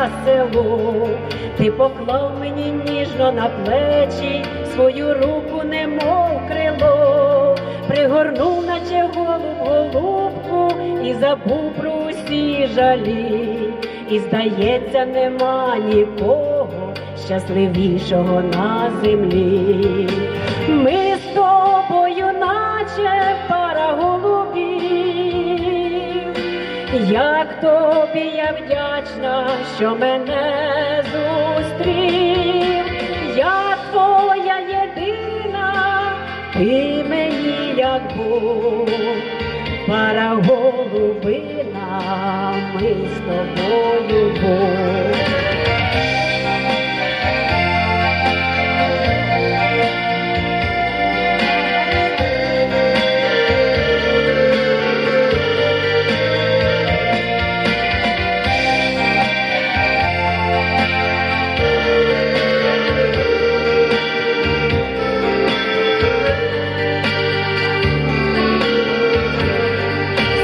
на село, ти поклав мені ніжно на плечі свою руку, немов крило, пригорнув, наче голуб голубку, і забув про усі жалі, і здається, нема нікого щасливішого на землі. Як тобі я вдячна, що мене зустрів, я твоя єдина, ти мені як був, пара голубина, ми з тобою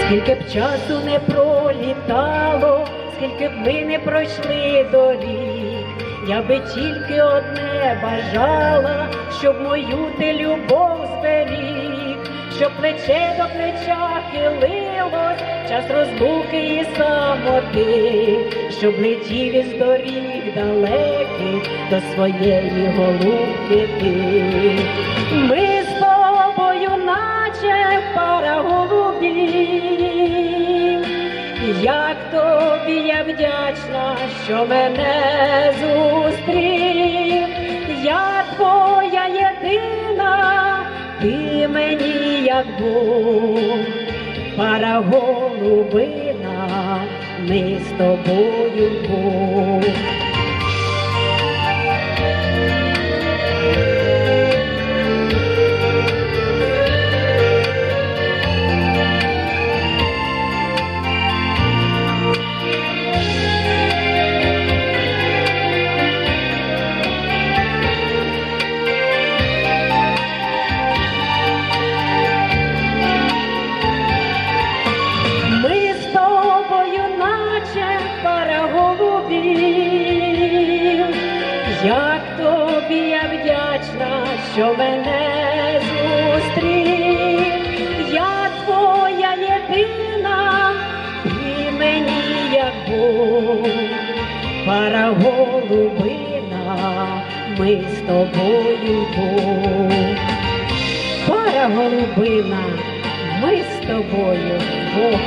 Скільки б часу не пролітало, скільки б ми не пройшли доріг, я би тільки одне бажала, щоб мою ти любов зберіг, щоб плече до плеча хилилось, час розлуки і самоти, щоб летів із доріг далеких до своєї голубки. Ми як тобі я вдячна, що мене зустрів, я твоя єдина, ти мені як Бог, пара голубина, ми з тобою Бог. Як тобі я вдячна, що мене зустрів, я твоя єдина, ти мені як Бог, пара голубина, ми з тобою Бог. Пара голубина, ми з тобою Бог.